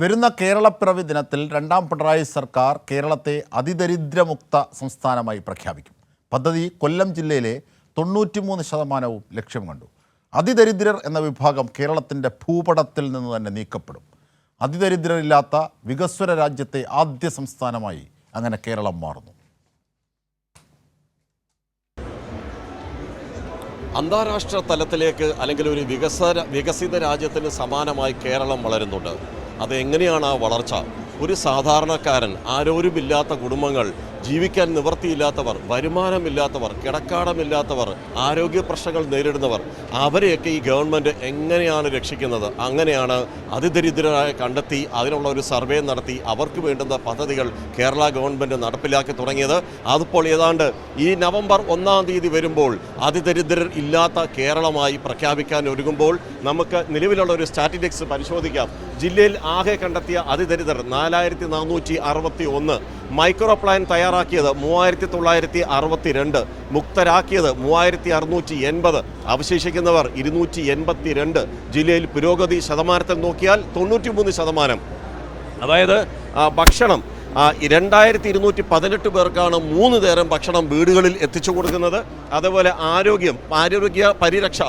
വരുന്ന കേരളപ്പിറവി ദിനത്തിൽ രണ്ടാം പിണറായി സർക്കാർ കേരളത്തെ അതിദരിദ്രമുക്ത സംസ്ഥാനമായി പ്രഖ്യാപിക്കും. പദ്ധതി കൊല്ലം ജില്ലയിലെ തൊണ്ണൂറ്റിമൂന്ന് ശതമാനവും ലക്ഷ്യം കണ്ടു. അതിദരിദ്രർ എന്ന വിഭാഗം കേരളത്തിന്റെ ഭൂപടത്തിൽ നിന്ന് തന്നെ നീക്കപ്പെടും. അതിദരിദ്രരില്ലാത്ത വികസ്വര രാജ്യത്തെ ആദ്യ സംസ്ഥാനമായി അങ്ങനെ കേരളം മാറുന്നു. അന്താരാഷ്ട്ര തലത്തിലേക്ക് അല്ലെങ്കിൽ ഒരു വികസന വികസിത രാജ്യത്തിന് സമാനമായി കേരളം വളരുന്നുണ്ട്. അത് എങ്ങനെയാണ് ആ വളർച്ച? ഒരു സാധാരണക്കാരൻ ആരോരുമില്ലാത്ത കുടുംബങ്ങൾ ജീവിക്കാൻ നിവൃത്തിയില്ലാത്തവർ വരുമാനമില്ലാത്തവർ കിടക്കാടമില്ലാത്തവർ ആരോഗ്യ പ്രശ്നങ്ങൾ നേരിടുന്നവർ അവരെയൊക്കെ ഈ ഗവൺമെന്റ് എങ്ങനെയാണ് രക്ഷിക്കുന്നത്? അങ്ങനെയാണ് അതിദരിദ്രരായ കണ്ടെത്തി അതിനുള്ള ഒരു സർവേ നടത്തി അവർക്ക് വേണ്ടുന്ന പദ്ധതികൾ കേരള ഗവൺമെന്റ് നടപ്പിലാക്കി തുടങ്ങിയത്. അതിപ്പോൾ ഏതാണ്ട് ഈ നവംബർ ഒന്നാം തീയതി വരുമ്പോൾ അതിദരിദ്രർ ഇല്ലാത്ത കേരളമായി പ്രഖ്യാപിക്കാൻ ഒരുങ്ങുമ്പോൾ നമുക്ക് നിലവിലുള്ള ഒരു സ്റ്റാറ്റിസ്റ്റിക്സ് പരിശോധിക്കാം. ജില്ലയിൽ ആകെ കണ്ടെത്തിയ അതിദരിദ്രർ നാലായിരത്തി നാനൂറ്റി അറുപത്തി ഒന്ന്. മൈക്രോ പ്ലാൻ തയ്യാറാക്കിയത് മൂവായിരത്തി തൊള്ളായിരത്തി അറുപത്തി രണ്ട് മുക്തരാക്കിയത് മൂവായിരത്തി അറുന്നൂറ്റി എൺപത് അവശേഷിക്കുന്നവർ ഇരുന്നൂറ്റി എൺപത്തി രണ്ട് ജില്ലയിൽ പുരോഗതി ശതമാനത്തിൽ നോക്കിയാൽ തൊണ്ണൂറ്റി മൂന്ന് ശതമാനം. അതായത് ഭക്ഷണം രണ്ടായിരത്തി ഇരുന്നൂറ്റി പതിനെട്ട് പേർക്കാണ് മൂന്ന് നേരം ഭക്ഷണം വീടുകളിൽ എത്തിച്ചു കൊടുക്കുന്നത്. അതേപോലെ ആരോഗ്യം ആരോഗ്യ പരിരക്ഷ.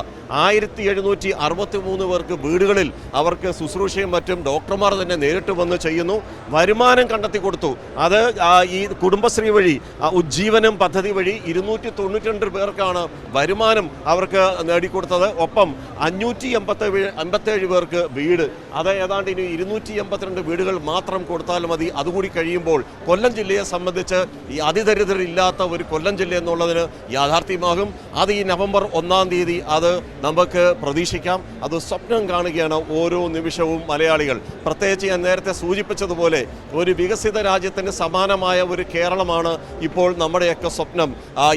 ആയിരത്തി എഴുന്നൂറ്റി അറുപത്തി മൂന്ന് പേർക്ക് വീടുകളിൽ അവർക്ക് ശുശ്രൂഷയും മറ്റും ഡോക്ടർമാർ തന്നെ നേരിട്ട് വന്ന് ചെയ്യുന്നു. വരുമാനം കണ്ടെത്തി കൊടുത്തു. അത് ഈ കുടുംബശ്രീ വഴി ഉജ്ജീവനം പദ്ധതി വഴി ഇരുന്നൂറ്റി തൊണ്ണൂറ്റി രണ്ട് പേർക്കാണ് വരുമാനം അവർക്ക് നേടിക്കൊടുത്തത്. ഒപ്പം അഞ്ഞൂറ്റി എൺപത്തേഴ് അൻപത്തേഴ് പേർക്ക് വീട്. അത് ഏതാണ്ട് ഇനി ഇരുന്നൂറ്റി എൺപത്തിരണ്ട് വീടുകൾ മാത്രം കൊടുത്താൽ മതി. അതുകൂടി കഴിയുമ്പോൾ കൊല്ലം ജില്ലയെ സംബന്ധിച്ച് ഈ അതിദരിദ്രരില്ലാത്ത ഒരു കൊല്ലം ജില്ല എന്നുള്ളതിന് യാഥാർത്ഥ്യമാകും. അത് ഈ നവംബർ ഒന്നാം തീയതി അത് നമുക്ക് പ്രതീക്ഷിക്കാം. അത് സ്വപ്നം കാണുകയാണ് ഓരോ നിമിഷവും മലയാളികൾ. പ്രത്യേകിച്ച് ഞാൻ നേരത്തെ സൂചിപ്പിച്ചതുപോലെ ഒരു വികസിത രാജ്യത്തിന് സമാനമായ ഒരു കേരളമാണ് ഇപ്പോൾ നമ്മുടെയൊക്കെ സ്വപ്നം.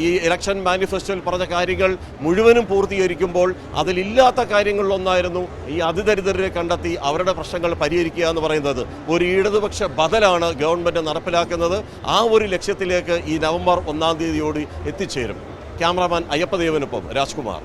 ഈ ഇലക്ഷൻ മാനിഫെസ്റ്റോയിൽ പറഞ്ഞ കാര്യങ്ങൾ മുഴുവനും പൂർത്തീകരിക്കുമ്പോൾ അതിലില്ലാത്ത കാര്യങ്ങളിലൊന്നായിരുന്നു ഈ അതിദരിദ്രരെ കണ്ടെത്തി അവരുടെ പ്രശ്നങ്ങൾ പരിഹരിക്കുക എന്ന് പറയുന്നത്. ഒരു ഇടതുപക്ഷ ബദലാണ് ഗവൺമെന്റ് നടപ്പിലാക്കുന്നത് ആ ഒരു ലക്ഷ്യത്തിലേക്ക് ഈ നവംബർ ഒന്നാം തീയതിയോട് എത്തിച്ചേരും. ക്യാമറാമാൻ അയ്യപ്പദേവനൊപ്പം രാജ്കുമാർ.